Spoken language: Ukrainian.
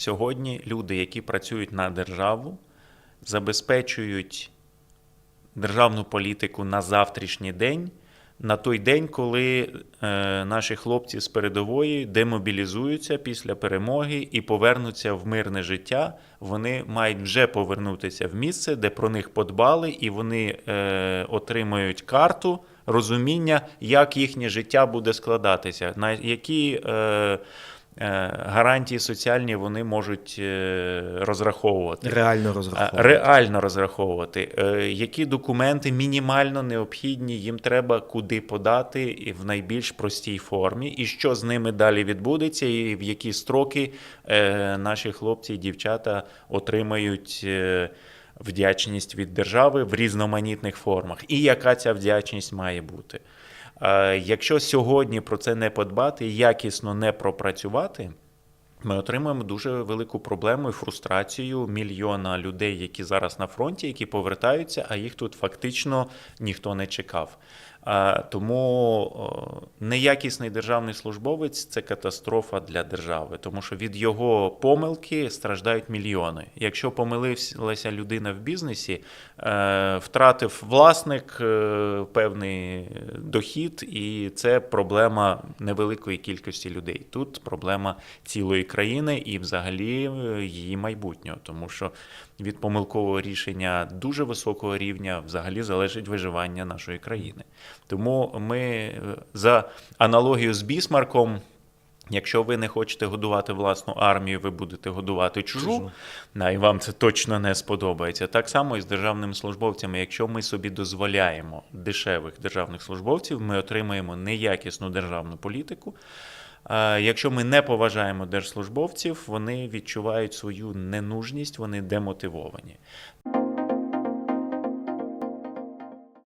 Сьогодні люди, які працюють на державу, забезпечують державну політику на завтрашній день, на той день, коли е, наші хлопці з передової демобілізуються після перемоги і повернуться в мирне життя, вони мають вже повернутися в місце, де про них подбали, і вони е, отримають карту розуміння, як їхнє життя буде складатися, на які. Е, Гарантії соціальні вони можуть е, розраховувати. Реально розраховувати. Реально розраховувати, Е, які документи мінімально необхідні їм треба куди подати в найбільш простій формі, і що з ними далі відбудеться, і в які строки е, наші хлопці і дівчата отримають. е, Вдячність від держави в різноманітних формах, і яка ця вдячність має бути. Е, Якщо сьогодні про це не подбати, якісно не пропрацювати, ми отримуємо дуже велику проблему і фрустрацію мільйона людей, які зараз на фронті, які повертаються, а їх тут фактично ніхто не чекав. Тому неякісний державний службовець це катастрофа для держави, тому що від його помилки страждають мільйони. Якщо помилився людина в бізнесі, е, втратив власник е, певний дохід, і це проблема невеликої кількості людей. Тут проблема цілої країни і взагалі е, її майбутнього, тому що від помилкового рішення дуже високого рівня взагалі залежить виживання нашої країни. Тому ми е, за аналогію з Бісмарком. Якщо ви не хочете годувати власну армію, ви будете годувати чужу, Чужу. І вам це точно не сподобається. Так само і з державними службовцями. Якщо ми собі дозволяємо дешевих державних службовців, ми отримаємо неякісну державну політику. Якщо ми не поважаємо держслужбовців, вони відчувають свою ненужність, вони демотивовані.